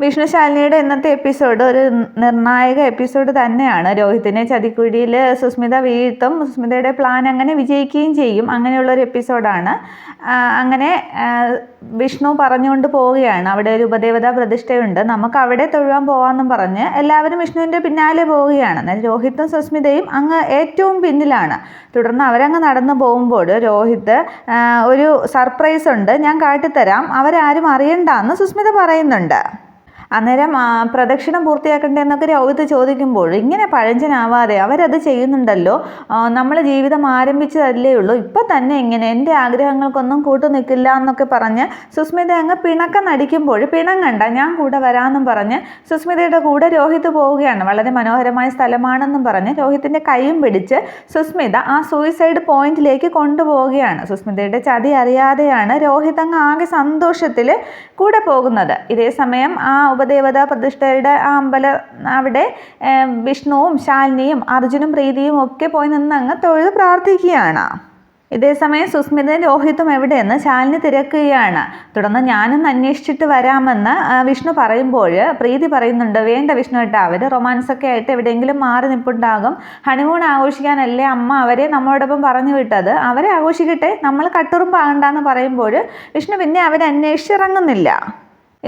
വിഷ്ണുശാലിനിയുടെ ഇന്നത്തെ എപ്പിസോഡ് ഒരു നിർണായക എപ്പിസോഡ് തന്നെയാണ്. രോഹിത്തിനെ ചതിക്കുഴിയിൽ സുസ്മിത വീഴ്ത്തും സുസ്മിതയുടെ പ്ലാൻ അങ്ങനെ വിജയിക്കുകയും ചെയ്യും. അങ്ങനെയുള്ള ഒരു എപ്പിസോഡാണ് അങ്ങനെ വിഷ്ണു പറഞ്ഞുകൊണ്ട് പോവുകയാണ്. അവിടെ ഒരു ഉപദേവതാ പ്രതിഷ്ഠയുണ്ട്. നമുക്ക് അവിടെ തൊഴുവാൻ പോവാമെന്നും പറഞ്ഞ് എല്ലാവരും വിഷ്ണുവിന്റെ പിന്നാലെ പോവുകയാണ്. എന്നാൽ രോഹിത്തും സുസ്മിതയും അങ്ങ് ഏറ്റവും പിന്നിലാണ്. തുടർന്ന് അവരങ്ങ് നടന്നു പോകുമ്പോൾ രോഹിത് ഒരു സർപ്രൈസ് ഉണ്ട്. ഞാൻ കാട്ടിത്തരാം. അവരാരും അറിയണ്ടെന്ന് സുസ്മിത പറയുന്നുണ്ട്. അന്നേരം പ്രദക്ഷിണം പൂർത്തിയാക്കണ്ടേ എന്നൊക്കെ രോഹിത് ചോദിക്കുമ്പോൾ ഇങ്ങനെ പഴഞ്ചനാവാതെ അവരത് ചെയ്യുന്നുണ്ടല്ലോ. നമ്മൾ ജീവിതം ആരംഭിച്ചതല്ലേ ഉള്ളൂ. ഇപ്പം തന്നെ ഇങ്ങനെ എന്റെ ആഗ്രഹങ്ങൾക്കൊന്നും കൂട്ടു നിൽക്കില്ല എന്നൊക്കെ പറഞ്ഞ് സുസ്മിത അങ്ങ് പിണക്കം നടിക്കുമ്പോൾ പിണങ്ങണ്ട ഞാൻ കൂടെ വരാമെന്നും പറഞ്ഞ് സുസ്മിതയുടെ കൂടെ രോഹിത് പോവുകയാണ്. വളരെ മനോഹരമായ സ്ഥലമാണെന്നും പറഞ്ഞ് രോഹിത്തിന്റെ കൈയും പിടിച്ച് സുസ്മിത ആ സൂയിസൈഡ് പോയിന്റിലേക്ക് കൊണ്ടുപോവുകയാണ്. സുസ്മിതയുടെ ചതി അറിയാതെയാണ് രോഹിത് അങ്ങ് ആകെ സന്തോഷത്തിൽ കൂടെ പോകുന്നത്. ഇതേസമയം ആ ഉപദേവതാ പ്രതിഷ്ഠയുടെ ആ അമ്പലം അവിടെ വിഷ്ണുവും ശാലിനിയും അർജുനും പ്രീതിയും ഒക്കെ പോയി നിന്ന് അങ്ങ് തൊഴുത് പ്രാർത്ഥിക്കുകയാണ്. ഇതേസമയം സുസ്മിതയും രോഹിത്തും എവിടെയെന്ന് ശാലിനി തിരക്കുകയാണ്. തുടർന്ന് ഞാനൊന്ന് അന്വേഷിച്ചിട്ട് വരാമെന്ന് വിഷ്ണു പറയുമ്പോൾ പ്രീതി പറയുന്നുണ്ട് വേണ്ട വിഷ്ണു ഏട്ടാ അവർ റൊമാൻസൊക്കെ ആയിട്ട് എവിടെയെങ്കിലും മാറി നിൽപ്പുണ്ടാകും. ഹണിമൂൺ ആഘോഷിക്കാനല്ലേ അമ്മ അവരെ നമ്മളോടൊപ്പം പറഞ്ഞു വിട്ടത്? അവരെ ആഘോഷിക്കട്ടെ നമ്മൾ കട്ടുറുമ്പാകണ്ടെന്ന് പറയുമ്പോൾ വിഷ്ണു പിന്നെ അവരെ അന്വേഷിച്ചിറങ്ങുന്നില്ല.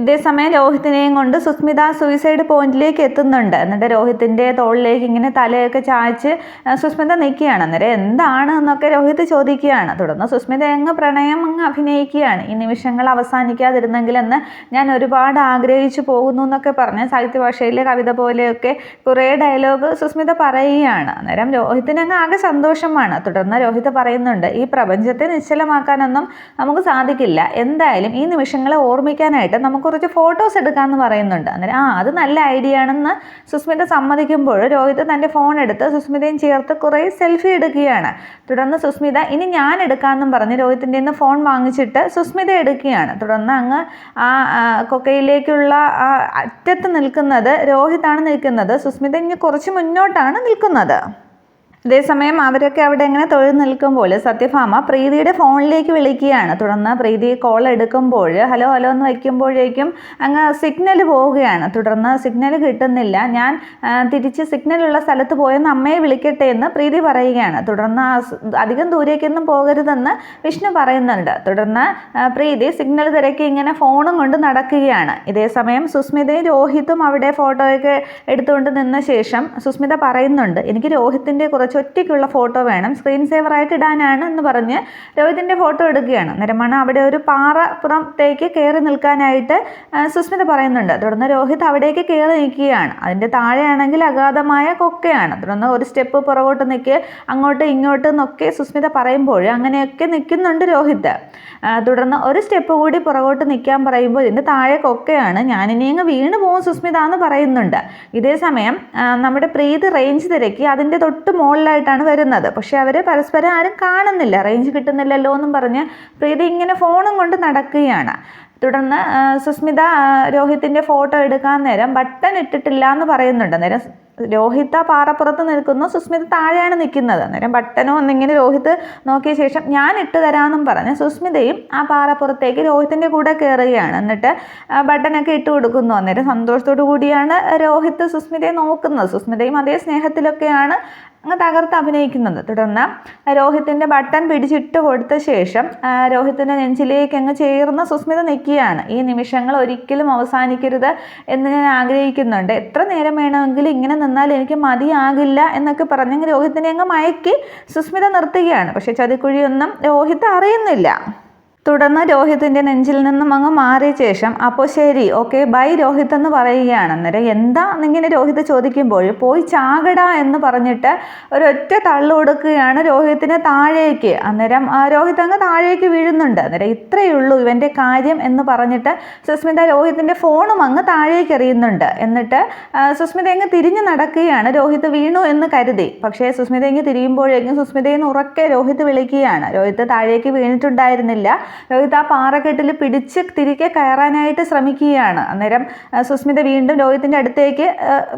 ഇതേസമയം രോഹിത്തിനെയും കൊണ്ട് സുസ്മിത സൂയിസൈഡ് പോയിന്റിലേക്ക് എത്തുന്നുണ്ട്. എന്നിട്ട് രോഹിത്തിന്റെ തോളിലേക്ക് ഇങ്ങനെ തലയൊക്കെ ചായച്ച് സുസ്മിത നിൽക്കുകയാണ്. അന്നേരം എന്താണ് എന്നൊക്കെ രോഹിത് ചോദിക്കുകയാണ്. തുടർന്ന് സുസ്മിത അങ്ങ് പ്രണയം അങ്ങ് അഭിനയിക്കുകയാണ്. ഈ നിമിഷങ്ങൾ അവസാനിക്കാതിരുന്നെങ്കിലെന്ന് ഞാൻ ഒരുപാട് ആഗ്രഹിച്ചു പോകുന്നു എന്നൊക്കെ പറഞ്ഞ് സാഹിത്യഭാഷയിലെ കവിത പോലെയൊക്കെ കുറേ ഡയലോഗ് സുസ്മിത പറയുകയാണ്. അന്നേരം രോഹിത്തിന് അങ്ങ് ആകെ സന്തോഷമാണ്. തുടർന്ന് രോഹിത് പറയുന്നുണ്ട് ഈ പ്രപഞ്ചത്തെ നിശ്ചലമാക്കാനൊന്നും നമുക്ക് സാധിക്കില്ല. എന്തായാലും ഈ നിമിഷങ്ങളെ ഓർമ്മിക്കാനായിട്ട് നമുക്ക് കുറച്ച് ഫോട്ടോസ് എടുക്കാമെന്ന് പറയുന്നുണ്ട്. അന്നേരം ആ അത് നല്ല ഐഡിയ ആണെന്ന് സുസ്മിത സമ്മതിക്കുമ്പോൾ രോഹിത് തന്റെ ഫോൺ എടുത്ത് സുസ്മിതയും ചേർത്ത് കുറേ സെൽഫി എടുക്കുകയാണ്. തുടർന്ന് സുസ്മിത ഇനി ഞാൻ എടുക്കാമെന്നും പറഞ്ഞ് രോഹിത്തിന്റെ നിന്ന് ഫോൺ വാങ്ങിച്ചിട്ട് സുസ്മിത എടുക്കുകയാണ്. തുടർന്ന് അങ്ങ് ആ കൊക്കയിലേക്കുള്ള ആ അറ്റത്ത് നിൽക്കുന്നത് രോഹിതാണ് നിൽക്കുന്നത്. സുസ്മിത ഇനി കുറച്ച് മുന്നോട്ടാണ് നിൽക്കുന്നത്. അതേസമയം അവരൊക്കെ അവിടെ ഇങ്ങനെ തൊഴിൽ നിൽക്കുമ്പോൾ സത്യഭാമ പ്രീതിയുടെ ഫോണിലേക്ക് വിളിക്കുകയാണ്. തുടർന്ന് പ്രീതി കോൾ എടുക്കുമ്പോൾ ഹലോ ഹലോ എന്ന് വയ്ക്കുമ്പോഴേക്കും അങ്ങ് സിഗ്നൽ പോവുകയാണ്. തുടർന്ന് സിഗ്നൽ കിട്ടുന്നില്ല. ഞാൻ തിരിച്ച് സിഗ്നലുള്ള സ്ഥലത്ത് പോയെന്ന് അമ്മയെ വിളിക്കട്ടെ എന്ന് പ്രീതി പറയുകയാണ്. തുടർന്ന് അധികം ദൂരേക്കൊന്നും പോകരുതെന്ന് വിഷ്ണു പറയുന്നുണ്ട്. തുടർന്ന് പ്രീതി സിഗ്നൽ തിരക്കി ഇങ്ങനെ ഫോണും കൊണ്ട് നടക്കുകയാണ്. ഇതേസമയം സുസ്മിതയും രോഹിത്തും അവിടെ ഫോട്ടോയൊക്കെ എടുത്തുകൊണ്ട് നിന്ന ശേഷം സുസ്മിത പറയുന്നുണ്ട് എനിക്ക് രോഹിത്തിന്റെ കുറച്ച് ഒറ്റയ്ക്കുള്ള ഫോട്ടോ വേണം. സ്ക്രീൻ സേവറായിട്ട് ഇടാനാണ് എന്ന് പറഞ്ഞ് രോഹിതിന്റെ ഫോട്ടോ എടുക്കുകയാണ്. അന്നേരമാണ് അവിടെ ഒരു പാറ പുറത്തേക്ക് കയറി നിൽക്കാനായിട്ട് സുസ്മിത പറയുന്നുണ്ട്. തുടർന്ന് രോഹിത് അവിടേക്ക് കയറി നിൽക്കുകയാണ്. അതിന്റെ താഴെയാണെങ്കിൽ അഗാധമായ കൊക്കയാണ്. തുടർന്ന് ഒരു സ്റ്റെപ്പ് പുറകോട്ട് നിൽക്കുക അങ്ങോട്ട് ഇങ്ങോട്ട് എന്നൊക്കെ സുസ്മിത പറയുമ്പോൾ അങ്ങനെയൊക്കെ നിൽക്കുന്നുണ്ട് രോഹിത്. തുടർന്ന് ഒരു സ്റ്റെപ്പ് കൂടി പുറകോട്ട് നിൽക്കാൻ പറയുമ്പോൾ ഇതിന്റെ താഴെ കൊക്കയാണ്. ഞാനിനി അങ്ങ് വീണ് പോകും സുസ്മിത എന്ന് പറയുന്നുണ്ട്. ഇതേസമയം നമ്മുടെ പ്രീതി റേഞ്ച് തിരക്കി. അതിന്റെ തൊട്ട് മുകളിലായിട്ടാണ് വരുന്നത്. പക്ഷേ അവർ പരസ്പരം ആരും കാണുന്നില്ല. റേഞ്ച് കിട്ടുന്നില്ലല്ലോ എന്നും പറഞ്ഞ് പ്രീതി ഇങ്ങനെ ഫോണും കൊണ്ട് നടക്കുകയാണ്. തുടർന്ന് സുസ്മിത രോഹിത്തിന്റെ ഫോട്ടോ എടുക്കാൻ നേരം ബട്ടൺ ഇട്ടിട്ടില്ല എന്ന് പറയുന്നുണ്ട്. നേരം രോഹിത് ആ പാറപ്പുറത്ത് നിൽക്കുന്നു. സുസ്മിത താഴെയാണ് നിൽക്കുന്നത്. അന്നേരം ബട്ടനോ എന്നിങ്ങനെ രോഹിത് നോക്കിയ ശേഷം ഞാൻ ഇട്ട് തരാമെന്നും പറഞ്ഞ് സുസ്മിതയും ആ പാറപ്പുറത്തേക്ക് രോഹിത്തിന്റെ കൂടെ കയറുകയാണ്. എന്നിട്ട് ബട്ടനൊക്കെ ഇട്ട് കൊടുക്കുന്നു. അന്നേരം സന്തോഷത്തോടു കൂടിയാണ് രോഹിത് സുസ്മിതയെ നോക്കുന്നത്. സുസ്മിതയും അതേ സ്നേഹത്തിലൊക്കെയാണ് അങ്ങ് തകർത്ത് അഭിനയിക്കുന്നത്. തുടർന്ന് രോഹിത്തിന്റെ ബട്ടൺ പിടിച്ചിട്ട് കൊടുത്ത ശേഷം രോഹിത്തിന്റെ നെഞ്ചിലേക്ക് അങ്ങ് ചേർന്ന് സുസ്മിത നിൽക്കുകയാണ്. ഈ നിമിഷങ്ങൾ ഒരിക്കലും അവസാനിക്കരുത് എന്ന് ഞാൻ ആഗ്രഹിക്കുന്നുണ്ട്. എത്ര നേരം വേണമെങ്കിലും ഇങ്ങനെ നിന്നാൽ എനിക്ക് മതിയാകില്ല എന്നൊക്കെ പറഞ്ഞ് രോഹിത്തിനെ അങ്ങ് മയക്കി സുസ്മിത നിർത്തുകയാണ്. പക്ഷേ ചതിക്കുഴിയൊന്നും രോഹിത് അറിയുന്നില്ല. തുടർന്ന് രോഹിത്തിന്റെ നെഞ്ചിൽ നിന്നും അങ്ങ് മാറിയ ശേഷം അപ്പോൾ ശരി ഓക്കെ ബൈ രോഹിത് എന്ന് പറയുകയാണ്. അന്നേരം എന്താ എന്നിങ്ങനെ രോഹിത് ചോദിക്കുമ്പോൾ? പോയി ചാകട എന്ന് പറഞ്ഞിട്ട് ഒരൊറ്റ തള്ളു കൊടുക്കുകയാണ് രോഹിത്തിന് താഴേക്ക്. അന്നേരം രോഹിത് അങ്ങ് താഴേക്ക് വീഴുന്നുണ്ട്. അന്നേരം ഇത്രയേ ഉള്ളൂ ഇവന്റെ കാര്യം എന്ന് പറഞ്ഞിട്ട് സുസ്മിത രോഹിത്തിന്റെ ഫോണും അങ്ങ് താഴേക്ക് എറിയുന്നുണ്ട്. എന്നിട്ട് സുസ്മിത അങ്ങ് തിരിഞ്ഞു നടക്കുകയാണ് രോഹിത് വീണു എന്ന് കരുതി. പക്ഷേ സുസ്മിത അങ്ങ് തിരിയുമ്പോഴേക്കും സുസ്മിതയിൽ നിന്ന് ഉറക്കെ രോഹിത് വിളിക്കുകയാണ്. രോഹിത് താഴേക്ക് വീണിട്ടുണ്ടായിരുന്നില്ല. രോഹിത് ആ പാറക്കെട്ടിൽ പിടിച്ച് തിരികെ കയറാനായിട്ട് ശ്രമിക്കുകയാണ്. അന്നേരം സുസ്മിത വീണ്ടും രോഹിത്തിന്റെ അടുത്തേക്ക്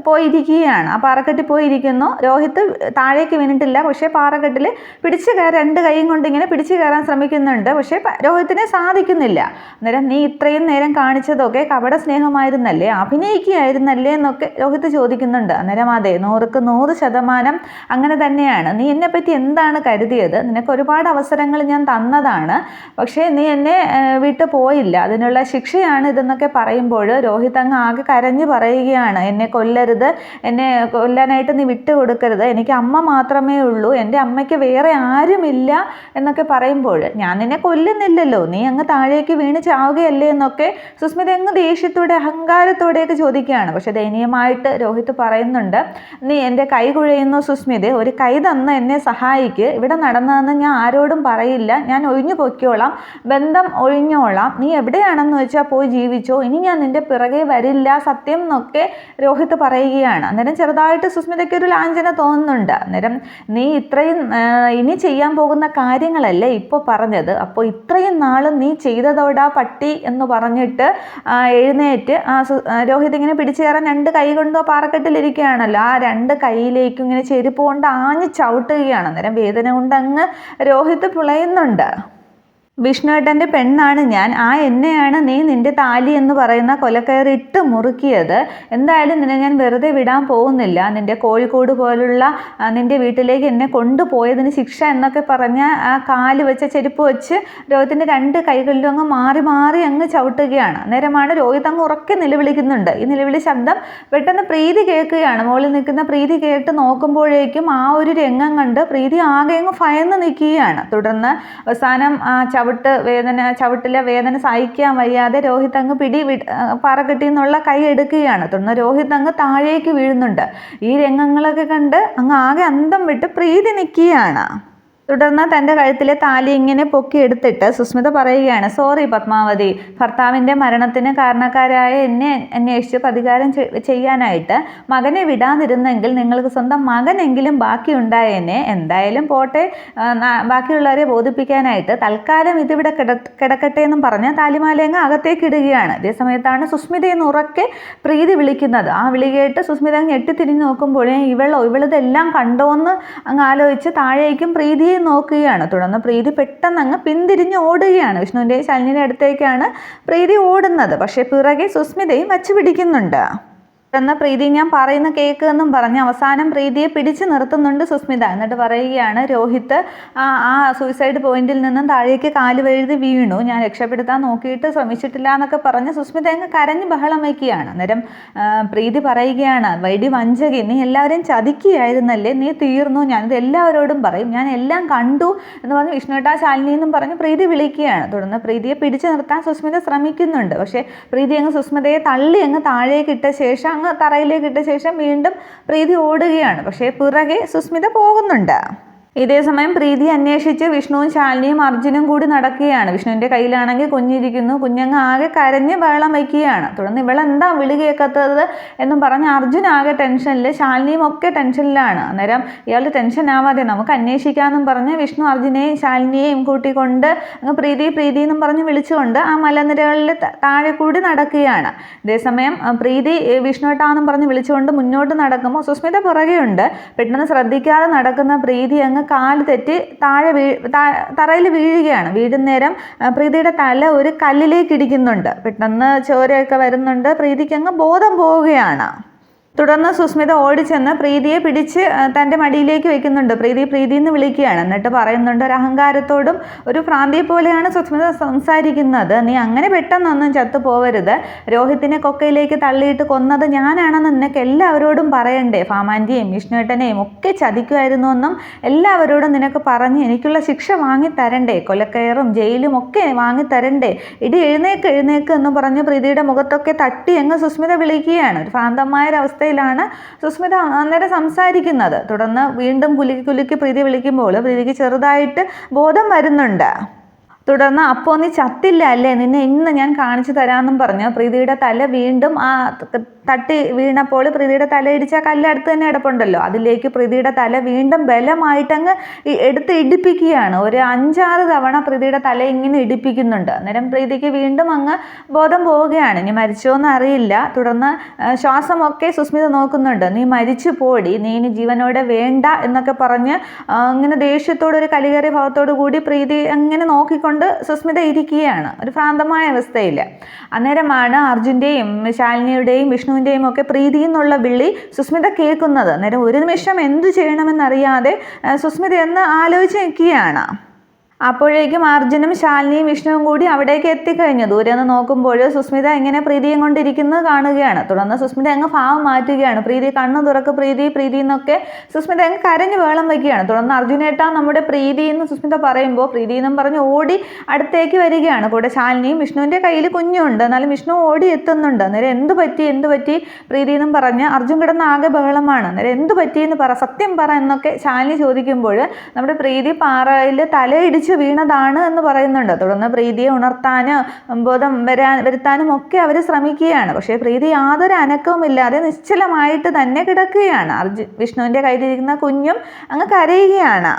പോയിരിക്കുകയാണ്. ആ പാറക്കെട്ടിൽ പോയിരിക്കുന്നു. രോഹിത്ത് താഴേക്ക് വീണിട്ടില്ല. പക്ഷേ പാറക്കെട്ടിൽ പിടിച്ച് കയറാൻ രണ്ട് കൈയും കൊണ്ട് ഇങ്ങനെ പിടിച്ച് കയറാൻ ശ്രമിക്കുന്നുണ്ട്. പക്ഷേ രോഹിത്തിനെ സാധിക്കുന്നില്ല. അന്നേരം നീ ഇത്രയും നേരം കാണിച്ചതൊക്കെ കപട സ്നേഹമായിരുന്നല്ലേ അഭിനയിക്കുകയായിരുന്നല്ലേ? എന്നൊക്കെ രോഹിത് ചോദിക്കുന്നുണ്ട്. അന്നേരം അതെ നൂറുക്ക് നൂറ് ശതമാനം അങ്ങനെ തന്നെയാണ്. നീ എന്നെപ്പറ്റി എന്താണ് കരുതിയത്? നിനക്ക് ഒരുപാട് അവസരങ്ങൾ ഞാൻ തന്നതാണ്. പക്ഷേ നീ എന്നെ വിട്ടു പോയില്ല. അതിനുള്ള ശിക്ഷയാണ് ഇതെന്നൊക്കെ പറയുമ്പോൾ രോഹിത് അങ്ങ് ആകെ കരഞ്ഞു പറയുകയാണ്. എന്നെ കൊല്ലരുത്. എന്നെ കൊല്ലാനായിട്ട് നീ വിട്ടു കൊടുക്കരുത്. എനിക്ക് അമ്മ മാത്രമേ ഉള്ളൂ. എന്റെ അമ്മയ്ക്ക് വേറെ ആരുമില്ല എന്നൊക്കെ പറയുമ്പോൾ ഞാൻ നിന്നെ കൊല്ലുന്നില്ലല്ലോ. നീ അങ്ങ് താഴേക്ക് വീണ് ചാവുകയല്ലേ എന്നൊക്കെ സുസ്മിത അങ്ങ് ദേഷ്യത്തോടെ അഹങ്കാരത്തോടെയൊക്കെ ചോദിക്കുകയാണ്. പക്ഷെ ദയനീയമായിട്ട് രോഹിത് പറയുന്നുണ്ട് നീ എന്റെ കൈ കുഴയുന്നു സുസ്മിത. ഒരു കൈ തന്ന് എന്നെ സഹായിക്ക്. ഇവിടെ നടന്നതെന്ന് ഞാൻ ആരോടും പറയില്ല. ഞാൻ ഒഴിഞ്ഞു പൊയ്ക്കോളാം. ബന്ധം ഒഴിഞ്ഞോളാം. നീ എവിടെയാണെന്ന് വെച്ചാൽ പോയി ജീവിച്ചോ. ഇനി ഞാൻ നിന്റെ പിറകെ വരില്ല. സത്യം എന്നൊക്കെ രോഹിത് പറയുകയാണ്. അന്നേരം ചെറുതായിട്ട് സുസ്മിതയ്ക്ക് ഒരു ലാഞ്ചന തോന്നുന്നുണ്ട്. അന്നേരം നീ ഇത്രയും ഇനി ചെയ്യാൻ പോകുന്ന കാര്യങ്ങളല്ലേ ഇപ്പോൾ പറഞ്ഞത്. അപ്പോൾ ഇത്രയും നാളും നീ ചെയ്തതോടാ പട്ടി എന്ന് പറഞ്ഞിട്ട് എഴുന്നേറ്റ് രോഹിത് ഇങ്ങനെ പിടിച്ചു കയറാൻ രണ്ട് കൈ കൊണ്ടോ പാറക്കെട്ടിലിരിക്കുകയാണല്ലോ. ആ രണ്ട് കൈയിലേക്കും ഇങ്ങനെ ചെരുപ്പ് കൊണ്ട് ആഞ്ഞ് ചവിട്ടുകയാണ്. അന്നേരം വേദന കൊണ്ട് അങ്ങ് രോഹിത് പിളയുന്നുണ്ട്. വിഷ്ണുവേട്ടന്റെ പെണ്ണാണ് ഞാൻ. ആ എന്നെയാണ് നീ നിന്റെ താലി എന്ന് പറയുന്ന കൊലക്കയറിട്ട് മുറുക്കിയത്. എന്തായാലും നിന്നെ ഞാൻ വെറുതെ വിടാൻ പോകുന്നില്ല. നിന്റെ കോഴിക്കോട് പോലുള്ള നിന്റെ വീട്ടിലേക്ക് എന്നെ കൊണ്ടുപോയതിന് ശിക്ഷ എന്നൊക്കെ പറഞ്ഞ ആ കാൽ വെച്ച ചെരുപ്പ് വെച്ച് രോഹിത്തിന്റെ രണ്ട് കൈകളിലും അങ്ങ് മാറി മാറി അങ്ങ് ചവിട്ടുകയാണ്. നേരമാണ് രോഹിത് അങ്ങ് ഉറക്കെ നിലവിളിക്കുന്നുണ്ട്. ഈ നിലവിളി ശബ്ദം പെട്ടെന്ന് പ്രീതി കേൾക്കുകയാണ്. മുകളിൽ നിൽക്കുന്ന പ്രീതി കേട്ട് നോക്കുമ്പോഴേക്കും ആ ഒരു രംഗം കണ്ട് പ്രീതി ആകെ അങ്ങ് ഭയന്ന് നിൽക്കുകയാണ്. തുടർന്ന് അവസാനം ചവ ചവിട്ട് വേദന ചവിട്ടിലെ വേദന സഹിക്കാൻ വയ്യാതെ രോഹിത് അങ്ങ് പിടി പാറക്കെട്ടി എന്നുള്ള കൈ എടുക്കുകയാണ്. തുടർന്ന് രോഹിത് അങ്ങ് താഴേക്ക് വീഴുന്നുണ്ട്. ഈ രംഗങ്ങളൊക്കെ കണ്ട് അങ്ങ് ആകെ അന്തം വിട്ട് പ്രീതി നിൽക്കുകയാണ്. തുടർന്ന് തന്റെ കഴുത്തിലെ താലി ഇങ്ങനെ പൊക്കിയെടുത്തിട്ട് സുസ്മിത പറയുകയാണ് സോറി പത്മാവതി ഭർത്താവിന്റെ മരണത്തിന് കാരണക്കാരായ എന്നെ അന്വേഷിച്ച് പ്രതികാരം ചെയ്യാനായിട്ട് മകനെ വിടാതിരുന്നെങ്കിൽ നിങ്ങൾക്ക് സ്വന്തം മകനെങ്കിലും ബാക്കിയുണ്ടായേനെ. എന്തായാലും പോട്ടെ ബാക്കിയുള്ളവരെ ബോധിപ്പിക്കാനായിട്ട് തൽക്കാലം ഇതിവിടെ കിട കിടക്കട്ടെ എന്നും പറഞ്ഞ് താലിമാലയങ്ങ് അകത്തേക്ക് ഇടുകയാണ്. അതേ സമയത്താണ് സുസ്മിതയെന്ന് ഉറക്കെ പ്രീതി വിളിക്കുന്നത്. ആ വിളികേട്ട് സുസ്മിത ഞെട്ടിത്തിരിഞ്ഞ് നോക്കുമ്പോഴേ ഇവളോ ഇവളിതെല്ലാം കണ്ടോ എന്ന് അങ്ങ് ആലോചിച്ച് താഴേക്കും പ്രീതിയെ നോക്കുകയാണ്. തുടർന്ന് പ്രീതി പെട്ടെന്ന് അങ്ങ് പിന്തിരിഞ്ഞ് ഓടുകയാണ്. വിഷ്ണുവിന്റെയും ശലിനിയുടെ അടുത്തേക്കാണ് പ്രീതി ഓടുന്നത്. പക്ഷേ പിറകെ സുസ്മിതയും വച്ചു പിടിക്കുന്നുണ്ട് എന്ന പ്രീതി ഞാൻ പറയുന്ന കേക്ക് എന്നും പറഞ്ഞ് അവസാനം പ്രീതിയെ പിടിച്ചു നിർത്തുന്നുണ്ട് സുസ്മിത. എന്നിട്ട് പറയുകയാണ് രോഹിത് ആ ആ സൂയിസൈഡ് പോയിന്റിൽ നിന്നും താഴേക്ക് കാൽ വഴുതി വീണു. ഞാൻ രക്ഷപ്പെടുത്താൻ നോക്കിയിട്ട് ശ്രമിച്ചിട്ടില്ല എന്നൊക്കെ പറഞ്ഞ് സുസ്മിത അങ്ങ് കരഞ്ഞ് ബഹളം വയ്ക്കുകയാണ്. അന്നേരം പ്രീതി പറയുകയാണ് വൈഡി വഞ്ചകി നീ എല്ലാവരെയും ചതിക്കുകയായിരുന്നല്ലേ? നീ തീർന്നു. ഞാനിത് എല്ലാവരോടും പറയും. ഞാൻ എല്ലാം കണ്ടു എന്ന് പറഞ്ഞ് വിഷ്ണുട്ടാ ശാലിനി എന്നും പറഞ്ഞ് പ്രീതി വിളിക്കുകയാണ്. തുടർന്ന് പ്രീതിയെ പിടിച്ചു നിർത്താൻ സുസ്മിത ശ്രമിക്കുന്നുണ്ട്. പക്ഷേ പ്രീതി അങ്ങ് സുസ്മിതയെ തള്ളി അങ്ങ് താഴേക്കിട്ട ശേഷം അങ്ങ് തറയിലേക്ക് ഇട്ട ശേഷം വീണ്ടും പ്രീതി ഓടുകയാണ്. പക്ഷേ പിറകെ സുസ്മിത പോകുന്നുണ്ട്. ഇതേസമയം പ്രീതി അന്വേഷിച്ച് വിഷ്ണുവും ശാലിനിയും അർജുനും കൂടി നടക്കുകയാണ്. വിഷ്ണുവിന്റെ കയ്യിലാണെങ്കിൽ കുഞ്ഞിരിക്കുന്നു. കുഞ്ഞങ്ങ് ആകെ കരഞ്ഞ് വെള്ളം വയ്ക്കുകയാണ്. തുടർന്ന് ഇവളെന്താ വിളി കേൾക്കാത്തത് എന്നും പറഞ്ഞ് അർജുൻ ആകെ ടെൻഷനിൽ ശാലിനിയും ഒക്കെ ടെൻഷനിലാണ്. അന്നേരം ഇയാൾ ടെൻഷൻ ആവാതെ നമുക്ക് അന്വേഷിക്കാമെന്നും പറഞ്ഞ് വിഷ്ണു അർജുനെയും ശാലിനിയെയും കൂട്ടിക്കൊണ്ട് അങ്ങ് പ്രീതി പ്രീതി എന്നും പറഞ്ഞ് വിളിച്ചുകൊണ്ട് ആ മലനിരകളിൽ താഴെ കൂടി നടക്കുകയാണ്. അതേസമയം പ്രീതി വിഷ്ണുട്ടാന്നും പറഞ്ഞ് വിളിച്ചുകൊണ്ട് മുന്നോട്ട് നടക്കുമ്പോൾ സുസ്മിത പുറകെയുണ്ട്. പെട്ടെന്ന് ശ്രദ്ധിക്കാതെ നടക്കുന്ന പ്രീതി അങ്ങ് കാൽ തെറ്റി താഴെ വീ തറയിൽ വീഴുകയാണ്. വീഴുന്നേരം പ്രീതിയുടെ തല ഒരു കല്ലിലേക്ക് ഇടിക്കുന്നുണ്ട്. പെട്ടെന്ന് ചോരയൊക്കെ വരുന്നുണ്ട്. പ്രീതിക്ക് അങ്ങ് ബോധം പോവുകയാണ്. തുടർന്ന് സുസ്മിത ഓടി ചെന്ന് പ്രീതിയെ പിടിച്ച് തന്റെ മടിയിലേക്ക് വെക്കുന്നുണ്ട്. പ്രീതി പ്രീതി എന്ന് വിളിക്കുകയാണ്. എന്നിട്ട് പറയുന്നുണ്ട് ഒരു അഹങ്കാരത്തോടും ഒരു ഭ്രാന്തിയെ പോലെയാണ് സുസ്മിത സംസാരിക്കുന്നത്. നീ അങ്ങനെ പെട്ടെന്നൊന്നും ചത്തു പോവരുത്. രോഹിത്തിനെ കൊക്കയിലേക്ക് തള്ളിയിട്ട് കൊന്നത് ഞാനാണെന്ന് നിനക്ക് എല്ലാവരോടും പറയണ്ടേ? ഫാമാന്റിയെയും വിഷ്ണുവേട്ടനെയും ഒക്കെ ചതിക്കുമായിരുന്നു എന്നും എല്ലാവരോടും നിനക്ക് പറഞ്ഞ് എനിക്കുള്ള ശിക്ഷ വാങ്ങി തരണ്ടേ കൊലക്കയറും ജയിലും ഒക്കെ വാങ്ങി തരണ്ടേ ഇടി എഴുന്നേക്ക് എഴുന്നേക്ക് എന്ന് പറഞ്ഞ് പ്രീതിയുടെ മുഖത്തൊക്കെ തട്ടി അങ്ങ് സുസ്മിത വിളിക്കുകയാണ്. ഒരു ഭ്രാന്തമായ ഒരവസ്ഥ അവസ്ഥയിലാണ് സുസ്മിത അന്നേരം സംസാരിക്കുന്നത്. തുടർന്ന് വീണ്ടും കുലുക്കി കുലുക്കി പ്രീതി വിളിക്കുമ്പോൾ പ്രീതിക്ക് ചെറുതായിട്ട് ബോധം വരുന്നുണ്ട്. തുടർന്ന് അപ്പോൾ നീ ചത്തില്ല അല്ലേ? നിന്നെ ഇന്ന് ഞാൻ കാണിച്ചു തരാമെന്നും പറഞ്ഞു. പ്രീതിയുടെ തല വീണ്ടും ആ തട്ടി വീണപ്പോൾ പ്രീതിയുടെ തല ഇടിച്ച കല്ലടുത്ത് തന്നെ കിടപ്പുണ്ടല്ലോ. അതിലേക്ക് പ്രീതിയുടെ തല വീണ്ടും ബലമായിട്ടങ്ങ് എടുത്ത് ഇടിപ്പിക്കുകയാണ്. ഒരു അഞ്ചാറ് തവണ പ്രീതിയുടെ തല ഇങ്ങനെ ഇടിപ്പിക്കുന്നുണ്ട്. അന്നേരം പ്രീതിക്ക് വീണ്ടും അങ്ങ് ബോധം പോവുകയാണ്. ഇനി മരിച്ചോന്ന് അറിയില്ല. തുടർന്ന് ശ്വാസമൊക്കെ സുസ്മിത നോക്കുന്നുണ്ട്. നീ മരിച്ചു പോടി. നീ ഇനി ജീവനോടെ വേണ്ട എന്നൊക്കെ പറഞ്ഞ് ഇങ്ങനെ ദേഷ്യത്തോടൊരു കലികേറിയ ഭാവത്തോടു കൂടി പ്രീതി അങ്ങനെ നോക്കിക്കൊണ്ട് സുസ്മിത ഇരിക്കുകയാണ്. ഒരു ഭ്രാന്തമായ അവസ്ഥയിൽ അന്നേരമാണ് അർജുന്റെയും ശാലിനിയുടെയും വിഷ്ണുവിന്റെയും ഒക്കെ പ്രീതി എന്നുള്ള വിളി സുസ്മിത കേൾക്കുന്നത്. അന്നേരം ഒരു നിമിഷം എന്തു ചെയ്യണമെന്നറിയാതെ സുസ്മിത എന്ന് ആലോചിച്ച് നിൽക്കുകയാണ്. അപ്പോഴേക്കും അർജുനും ശാലിനിയും വിഷ്ണുവും കൂടി അവിടേക്ക് എത്തിക്കഴിഞ്ഞു. ദൂരെ നിന്ന് നോക്കുമ്പോൾ സുസ്മിത ഇങ്ങനെ പ്രീതിയും കൊണ്ടിരിക്കുന്നത് കാണുകയാണ്. തുടർന്ന് സുസ്മിത അങ്ങ് ഭാവം മാറ്റുകയാണ്. പ്രീതി കണ്ണു തുറക്ക് പ്രീതി പ്രീതി എന്നൊക്കെ സുസ്മിത അങ്ങ് കരഞ്ഞ് വേളം വയ്ക്കുകയാണ്. തുടർന്ന് അർജുനേട്ടാ നമ്മുടെ പ്രീതി എന്ന് സുസ്മിത പറയുമ്പോൾ പ്രീതി എന്നും പറഞ്ഞ് ഓടി അടുത്തേക്ക് വരികയാണ്. കൂടെ ശാലിനിയും വിഷ്ണുവിന്റെ കയ്യിൽ കുഞ്ഞുണ്ട്. എന്നാലും വിഷ്ണു ഓടി എത്തുന്നുണ്ട്. അന്നേരം എന്ത് പറ്റി എന്ത് പറ്റി? പ്രീതി എന്നും പറഞ്ഞ് അർജുൻ കിടന്ന ആകെ ബഹളമാണ്. അന്നേരം എന്ത് പറ്റി എന്ന് പറ സത്യം പറ എന്നൊക്കെ ശാലിനി ചോദിക്കുമ്പോൾ നമ്മുടെ പ്രീതി പാറയിൽ തലയിടിച്ച് മരിച്ചു വീണതാണ് എന്ന് പറയുന്നുണ്ട്. തുടർന്ന് പ്രീതിയെ ഉണർത്താനും ബോധം വരാൻ വരുത്താനും ഒക്കെ അവർ ശ്രമിക്കുകയാണ്. പക്ഷേ പ്രീതി യാതൊരു അനക്കവും ഇല്ലാതെ നിശ്ചലമായിട്ട് തന്നെ കിടക്കുകയാണ്. അർജു വിഷ്ണുവിന്റെ കയ്യിലിരിക്കുന്ന കുഞ്ഞും അങ്ങ് കരയുകയാണ്.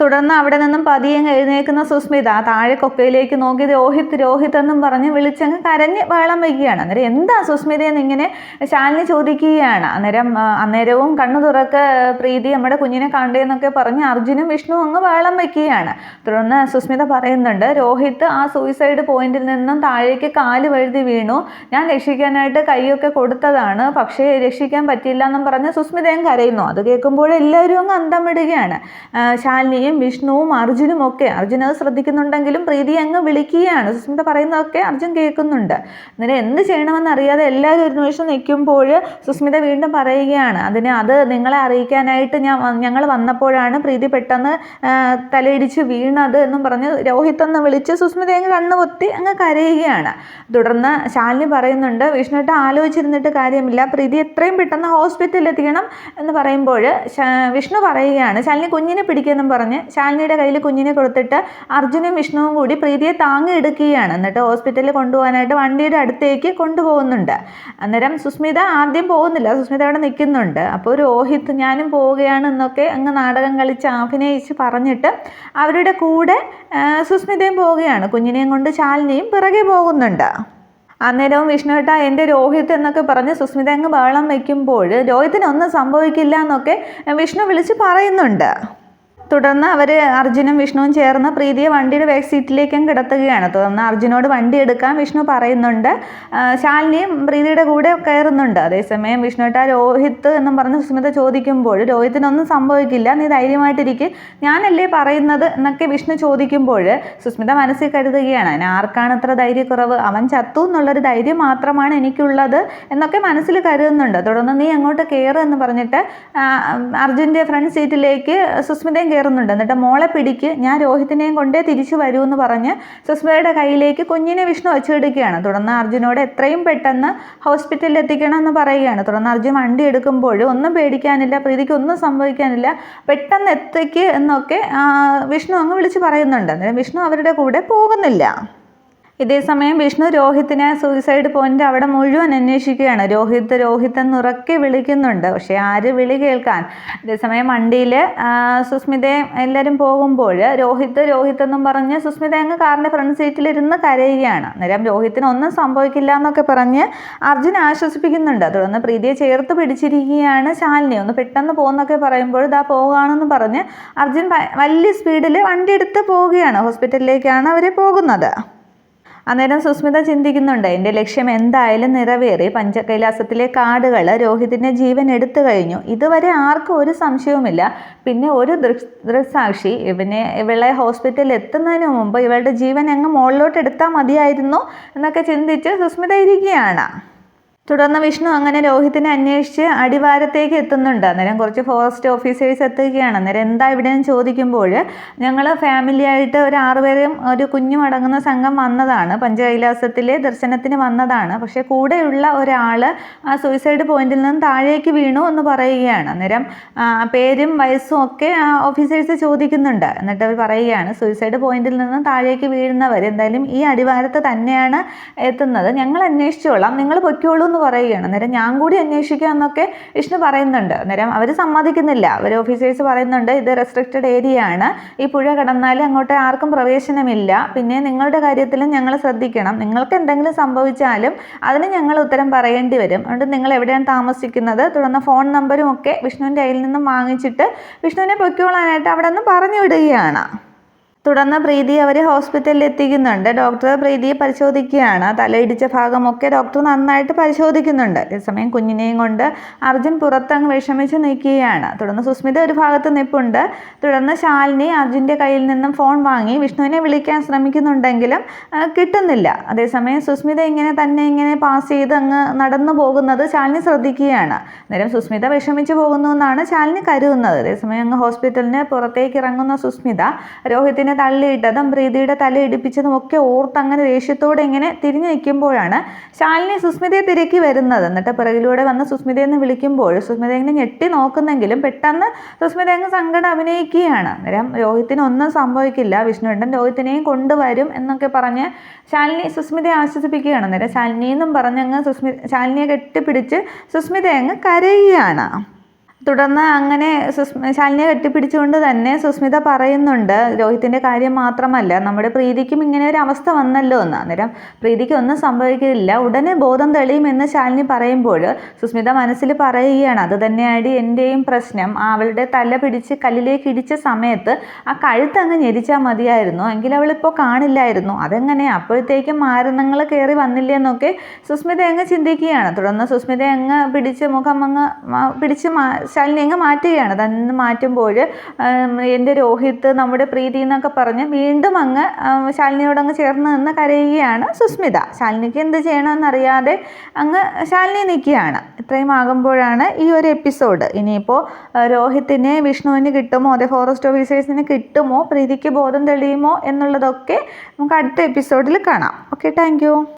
തുടർന്ന് അവിടെ നിന്നും പതിയെ എഴുന്നേക്കുന്ന സുസ്മിത താഴെ കൊക്കയിലേക്ക് നോക്കി രോഹിത് രോഹിത് എന്നും പറഞ്ഞ് വിളിച്ചങ്ങ് കരഞ്ഞ് വേളം വയ്ക്കുകയാണ്. അന്നേരം എന്താ സുസ്മിത എന്നിങ്ങനെ ശാലിനി ചോദിക്കുകയാണ്. അന്നേരം അന്നേരവും കണ്ണു തുറക്ക് പ്രീതി നമ്മുടെ കുഞ്ഞിനെ കണ്ടേന്നൊക്കെ പറഞ്ഞ് അർജുനും വിഷ്ണു അങ്ങ് വേളം വയ്ക്കുകയാണ്. തുടർന്ന് സുസ്മിത പറയുന്നുണ്ട് രോഹിത് ആ സൂയിസൈഡ് പോയിന്റിൽ നിന്നും താഴേക്ക് കാൽ വഴുതി വീണു. ഞാൻ രക്ഷിക്കാനായിട്ട് കൈയൊക്കെ കൊടുത്തതാണ്. പക്ഷേ രക്ഷിക്കാൻ പറ്റില്ല എന്നും പറഞ്ഞ് സുസ്മിതയും കരയുന്നു. അത് കേൾക്കുമ്പോൾ എല്ലാവരും അങ്ങ് അന്തം വിടുകയാണ്. ശാലിനിയും പ്രീതിയും വിഷ്ണുവും അർജുനും ഒക്കെ അർജുൻ അത് ശ്രദ്ധിക്കുന്നുണ്ടെങ്കിലും പ്രീതി അങ്ങ് വിളിക്കുകയാണ്. സുസ്മിത പറയുന്നതൊക്കെ അർജുൻ കേൾക്കുന്നുണ്ട്. അന്നേരം എന്ത് ചെയ്യണമെന്ന് അറിയാതെ എല്ലാവരും ഒരു നിമിഷം നിൽക്കുമ്പോൾ സുസ്മിത വീണ്ടും പറയുകയാണ് അതിന് അത് നിങ്ങളെ അറിയിക്കാനായിട്ട് ഞാൻ ഞങ്ങൾ വന്നപ്പോഴാണ് പ്രീതി പെട്ടെന്ന് തലയിടിച്ച് വീണത് എന്നും പറഞ്ഞ് രോഹിത് എന്ന് വിളിച്ച് സുസ്മിത അങ്ങ് കണ്ണു പൊത്തി അങ്ങ് കരയുകയാണ്. തുടർന്ന് ശാലിനി പറയുന്നുണ്ട് വിഷ്ണുട്ട് ആലോചിച്ചിരുന്നിട്ട് കാര്യമില്ല. പ്രീതി എത്രയും പെട്ടെന്ന് ഹോസ്പിറ്റലിൽ എത്തിക്കണം എന്ന് പറയുമ്പോൾ വിഷ്ണു പറയുകയാണ് ശാലിനി കുഞ്ഞിനെ പിടിക്കുമെന്നും പറഞ്ഞ് ശാലിനിയുടെ കയ്യിൽ കുഞ്ഞിനെ കൊടുത്തിട്ട് അർജുനും വിഷ്ണുവും കൂടി പ്രീതിയെ താങ്ങി എടുക്കുകയാണ് എന്നിട്ട് ഹോസ്പിറ്റലിൽ കൊണ്ടുപോകാനായിട്ട് വണ്ടിയുടെ അടുത്തേക്ക് കൊണ്ടുപോകുന്നുണ്ട്. അന്നേരം സുസ്മിത ആദ്യം പോകുന്നില്ല. സുസ്മിത അവിടെ നിൽക്കുന്നുണ്ട്. അപ്പോൾ രോഹിത് ഞാനും പോവുകയാണ് എന്നൊക്കെ അങ്ങ് നാടകം കളിച്ച് അഭിനയിച്ച് പറഞ്ഞിട്ട് അവരുടെ കൂടെ സുസ്മിതയും പോവുകയാണ്. കുഞ്ഞിനെയും കൊണ്ട് ശാലിനിയും പിറകെ പോകുന്നുണ്ട്. അന്നേരവും വിഷ്ണുവേട്ട എന്റെ രോഹിത് എന്നൊക്കെ പറഞ്ഞ് സുസ്മിത അങ്ങ് ബഹളം വയ്ക്കുമ്പോൾ രോഹിത്തിനൊന്നും സംഭവിക്കില്ല എന്നൊക്കെ വിഷ്ണു വിളിച്ച് പറയുന്നുണ്ട്. തുടർന്ന് അവർ അർജുനും വിഷ്ണുവും ചേർന്ന് പ്രീതിയെ വണ്ടിയുടെ ബാക്ക് സീറ്റിലേക്കും കിടത്തുകയാണ്. തുടർന്ന് അർജുനോട് വണ്ടി എടുക്കാൻ വിഷ്ണു പറയുന്നുണ്ട്. ശാലിനിയും പ്രീതിയുടെ കൂടെ കയറുന്നുണ്ട്. അതേസമയം വിഷ്ണുട്ട രോഹിത് എന്നും പറഞ്ഞ് സുസ്മിത ചോദിക്കുമ്പോൾ രോഹിത്തിനൊന്നും സംഭവിക്കില്ല. നീ ധൈര്യമായിട്ടിരിക്കും. ഞാനല്ലേ പറയുന്നത്? എന്നൊക്കെ വിഷ്ണു ചോദിക്കുമ്പോൾ സുസ്മിത മനസ്സിൽ കരുതുകയാണ്. അതിന് ആർക്കാണ് ഇത്ര ധൈര്യക്കുറവ്? അവൻ ചത്തു എന്നുള്ളൊരു ധൈര്യം മാത്രമാണ് എനിക്കുള്ളത് എന്നൊക്കെ മനസ്സിൽ കരുതുന്നുണ്ട്. തുടർന്ന് നീ അങ്ങോട്ട് കയറുക എന്ന് പറഞ്ഞിട്ട് അർജുന്റെ ഫ്രണ്ട് സീറ്റിലേക്ക് സുസ്മിതയും കയറുന്നുണ്ട്. എന്നിട്ട് മോളെ പിടിക്ക്. ഞാൻ രോഹിത്തിനെയും കൊണ്ടേ തിരിച്ചു വരൂ എന്ന് പറഞ്ഞ് സുസ്മിതയുടെ കയ്യിലേക്ക് കുഞ്ഞിനെ വിഷ്ണു വെച്ചെടുക്കുകയാണ് തുടർന്ന് അർജുനോട് എത്രയും പെട്ടെന്ന് ഹോസ്പിറ്റലിൽ എത്തിക്കണം എന്ന് പറയുകയാണ്. തുടർന്ന് അർജുൻ വണ്ടി എടുക്കുമ്പോൾ ഒന്നും പേടിക്കാനില്ല പ്രീതിക്ക് ഒന്നും സംഭവിക്കാനില്ല പെട്ടെന്ന് എത്തിക്ക് എന്നൊക്കെ വിഷ്ണു അങ്ങ് വിളിച്ച് പറയുന്നുണ്ട്. അന്നേരം വിഷ്ണു അവരുടെ കൂടെ പോകുന്നില്ല. ഇതേസമയം വിഷ്ണു രോഹിത്തിനെ സൂയിസൈഡ് പോയിന്റ് അവിടെ മുഴുവൻ അന്വേഷിക്കുകയാണ്. രോഹിത് രോഹിത് ഉറക്കെ വിളിക്കുന്നുണ്ട്. പക്ഷേ ആര് വിളി കേൾക്കാൻ? അതേസമയം വണ്ടിയിൽ സുസ്മിതയെ എല്ലാവരും പോകുമ്പോൾ രോഹിത് രോഹിത് എന്നും പറഞ്ഞ് സുസ്മിത അങ്ങ് കാറിന്റെ ഫ്രണ്ട് സീറ്റിലിരുന്ന് കരയുകയാണ്. അന്നേരം രോഹിത്തിന് ഒന്നും സംഭവിക്കില്ല എന്നൊക്കെ പറഞ്ഞ് അർജുൻ ആശ്വസിപ്പിക്കുന്നുണ്ട്. തുടർന്ന് പ്രീതിയെ ചേർത്ത് പിടിച്ചിരിക്കുകയാണ് ശാലിനി. ഒന്ന് പെട്ടെന്ന് പോകുന്നൊക്കെ പറയുമ്പോൾ ഇതാ പോകുകയാണെന്ന് പറഞ്ഞ് അർജുൻ വലിയ സ്പീഡിൽ വണ്ടി എടുത്ത് പോവുകയാണ്. ഹോസ്പിറ്റലിലേക്കാണ് അവർ പോകുന്നത്. അന്നേരം സുസ്മിത ചിന്തിക്കുന്നുണ്ട് എന്റെ ലക്ഷ്യം എന്തായാലും നിറവേറി. പഞ്ചകൈലാസത്തിലെ കാടുകൾ രോഹിതിന്റെ ജീവൻ എടുത്തു കഴിഞ്ഞു. ഇതുവരെ ആർക്കും ഒരു സംശയവുമില്ല. പിന്നെ ഒരു ദൃക്സാക്ഷി. ഇവനെ ഇവളെ ഹോസ്പിറ്റലിൽ എത്തുന്നതിന് മുമ്പ് ഇവളുടെ ജീവൻ അങ്ങ് മുകളിലോട്ട് എടുത്താൽ മതിയായിരുന്നു എന്നൊക്കെ ചിന്തിച്ച് സുസ്മിത ഇരിക്കുകയാണ്. തുടർന്ന് വിഷ്ണു അങ്ങനെ രോഹിത്തിനെ അന്വേഷിച്ച് അടിവാരത്തേക്ക് എത്തുന്നുണ്ട്. അന്നേരം കുറച്ച് ഫോറസ്റ്റ് ഓഫീസേഴ്സ് എത്തുകയാണ്. അന്നേരം എന്താ ഇവിടെ എന്ന് ചോദിക്കുമ്പോൾ ഞങ്ങൾ ഫാമിലി ആയിട്ട് ഒരു ആറുപേരും ഒരു കുഞ്ഞും അടങ്ങുന്ന സംഘം വന്നതാണ്. പഞ്ചകൈലാസത്തിലെ ദർശനത്തിന് വന്നതാണ്. പക്ഷേ കൂടെയുള്ള ഒരാൾ ആ സൂയിസൈഡ് പോയിന്റിൽ നിന്ന് താഴേക്ക് വീണു എന്ന് പറയുകയാണ്. അന്നേരം പേരും വയസ്സും ഒക്കെ ഓഫീസേഴ്സ് ചോദിക്കുന്നുണ്ട്. എന്നിട്ട് അവർ പറയുകയാണ് സൂയിസൈഡ് പോയിന്റിൽ നിന്ന് താഴേക്ക് വീഴുന്നവർ എന്തായാലും ഈ അടിവാരത്ത് തന്നെയാണ് എത്തുന്നത്. ഞങ്ങൾ അന്വേഷിച്ചോളാം. നിങ്ങൾ പൊയ്ക്കോളൂ എന്ന് പറയുകയാണ്. അന്നേരം ഞാൻ കൂടി അന്വേഷിക്കാം എന്നൊക്കെ വിഷ്ണു പറയുന്നുണ്ട്. അന്നേരം അവർ സമ്മതിക്കുന്നില്ല. അവർ ഓഫീസേഴ്സ് പറയുന്നുണ്ട് ഇത് റെസ്ട്രിക്റ്റഡ് ഏരിയ ആണ്. ഈ പുഴ കടന്നാൽ അങ്ങോട്ട് ആർക്കും പ്രവേശനമില്ല. പിന്നെ നിങ്ങളുടെ കാര്യത്തിലും ഞങ്ങൾ ശ്രദ്ധിക്കണം. നിങ്ങൾക്ക് എന്തെങ്കിലും സംഭവിച്ചാലും അതിന് ഞങ്ങൾ ഉത്തരം പറയേണ്ടി വരും. അതുകൊണ്ട് നിങ്ങൾ എവിടെയാണ് താമസിക്കുന്നത്? തുടർന്ന് ഫോൺ നമ്പരും ഒക്കെ വിഷ്ണുവിന്റെ കയ്യിൽ നിന്നും വാങ്ങിച്ചിട്ട് വിഷ്ണുവിനെ പൊയ്ക്കോളാനായിട്ട് അവിടെ നിന്ന് പറഞ്ഞു വിടുകയാണ് തുടർന്ന് പ്രീതി അവർ ഹോസ്പിറ്റലിൽ എത്തിക്കുന്നുണ്ട്. ഡോക്ടർ പ്രീതിയെ പരിശോധിക്കുകയാണ്. തലയിടിച്ച ഭാഗമൊക്കെ ഡോക്ടർ നന്നായിട്ട് പരിശോധിക്കുന്നുണ്ട്. അതേസമയം കുഞ്ഞിനെയും കൊണ്ട് അർജുൻ പുറത്തങ്ങ് വിഷമിച്ച് നിൽക്കുകയാണ്. തുടർന്ന് സുസ്മിത ഒരു ഭാഗത്ത് നിൽപ്പുണ്ട് തുടർന്ന് ശാലിനി അർജുന്റെ കയ്യിൽ നിന്നും ഫോൺ വാങ്ങി വിഷ്ണുവിനെ വിളിക്കാൻ ശ്രമിക്കുന്നുണ്ടെങ്കിലും കിട്ടുന്നില്ല. അതേസമയം സുസ്മിത ഇങ്ങനെ തന്നെ ഇങ്ങനെ പാസ് ചെയ്ത് അങ്ങ് നടന്നു പോകുന്നത് ശാലിനി ശ്രദ്ധിക്കുകയാണ്. അന്നേരം സുസ്മിത വിഷമിച്ച് പോകുന്നു എന്നാണ് ശാലിനി കരുതുന്നത്. അതേസമയം അങ്ങ് ഹോസ്പിറ്റലിന് പുറത്തേക്ക് ഇറങ്ങുന്ന സുസ്മിത രോഹിത്തിന് ഇങ്ങനെ തള്ളിയിട്ടതും പ്രീതിയുടെ തല ഇടിപ്പിച്ചതും ഒക്കെ ഓർത്ത് അങ്ങനെ ദേഷ്യത്തോടെ ഇങ്ങനെ തിരിഞ്ഞു നിൽക്കുമ്പോഴാണ് ശാലിനി സുസ്മിതയെ തിരക്കി വരുന്നത്. എന്നിട്ട് പിറകിലൂടെ വന്ന് സുസ്മിതയെ എന്ന് വിളിക്കുമ്പോൾ സുസ്മിത ഇങ്ങനെ ഞെട്ടി നോക്കുന്നെങ്കിലും പെട്ടെന്ന് സുസ്മിത അങ്ങ് സങ്കടം അഭിനയിക്കുകയാണ്. അന്നേരം രോഹിത്തിന് ഒന്നും സംഭവിക്കില്ല. വിഷ്ണുണ്ടൻ രോഹിത്തിനെയും കൊണ്ടുവരും എന്നൊക്കെ പറഞ്ഞ് ശാലിനി സുസ്മിതയെ ആശ്വസിപ്പിക്കുകയാണ്. അന്നേരം ശാലിനി എന്നും പറഞ്ഞങ്ങ് സുസ്മി ശാലിനിയെ കെട്ടിപ്പിടിച്ച് സുസ്മിത അങ്ങ് കരയുകയാണ്. തുടർന്ന് അങ്ങനെ സുസ് ശാലിനിയെ കെട്ടിപ്പിടിച്ചുകൊണ്ട് തന്നെ സുസ്മിത പറയുന്നുണ്ട് രോഹിത്തിന്റെ കാര്യം മാത്രമല്ല നമ്മുടെ പ്രീതിക്കും ഇങ്ങനെ ഒരു അവസ്ഥ വന്നല്ലോ എന്ന്. അന്നേരം പ്രീതിക്ക് ഒന്നും സംഭവിക്കില്ല ഉടനെ ബോധം തെളിയുമെന്ന് ശാലിനി പറയുമ്പോൾ സുസ്മിത മനസ്സിൽ പറയുകയാണ് അത് തന്നെയാണ് എന്റെയും പ്രശ്നം. അവളുടെ തല പിടിച്ച് കല്ലിലേക്ക് ഇടിച്ച സമയത്ത് ആ കഴുത്ത് അങ്ങ് ഞെരിച്ചാൽ മതിയായിരുന്നു. എങ്കിൽ അവളിപ്പോൾ കാണില്ലായിരുന്നു. അതെങ്ങനെ? അപ്പോഴത്തേക്കും മാരണങ്ങൾ കയറി വന്നില്ലേ എന്നൊക്കെ സുസ്മിത അങ്ങ് ചിന്തിക്കുകയാണ്. തുടർന്ന് സുസ്മിത അങ്ങ് പിടിച്ച് മുഖം അങ്ങ് പിടിച്ച് ശാലിനി അങ്ങ് മാറ്റുകയാണ്. അതന്ന് മാറ്റുമ്പോൾ എന്റെ രോഹിത് നമ്മുടെ പ്രീതി എന്നൊക്കെ പറഞ്ഞ് വീണ്ടും അങ്ങ് ശാലിനിയോട് അങ്ങ് ചേർന്ന് നിന്ന് കരയുകയാണ് സുസ്മിത. ശാലിനിക്ക് എന്ത് ചെയ്യണമെന്നറിയാതെ അങ്ങ് ശാലിനി നിൽക്കുകയാണ്. ഇത്രയും ആകുമ്പോഴാണ് ഈ ഒരു എപ്പിസോഡ്. ഇനിയിപ്പോൾ രോഹിത്തിനെ വിഷ്ണുവിന് കിട്ടുമോ? അതേ ഫോറസ്റ്റ് ഓഫീസേഴ്സിന് കിട്ടുമോ? പ്രീതിക്ക് ബോധം തെളിയുമോ? എന്നുള്ളതൊക്കെ നമുക്ക് അടുത്ത എപ്പിസോഡിൽ കാണാം. Okay thank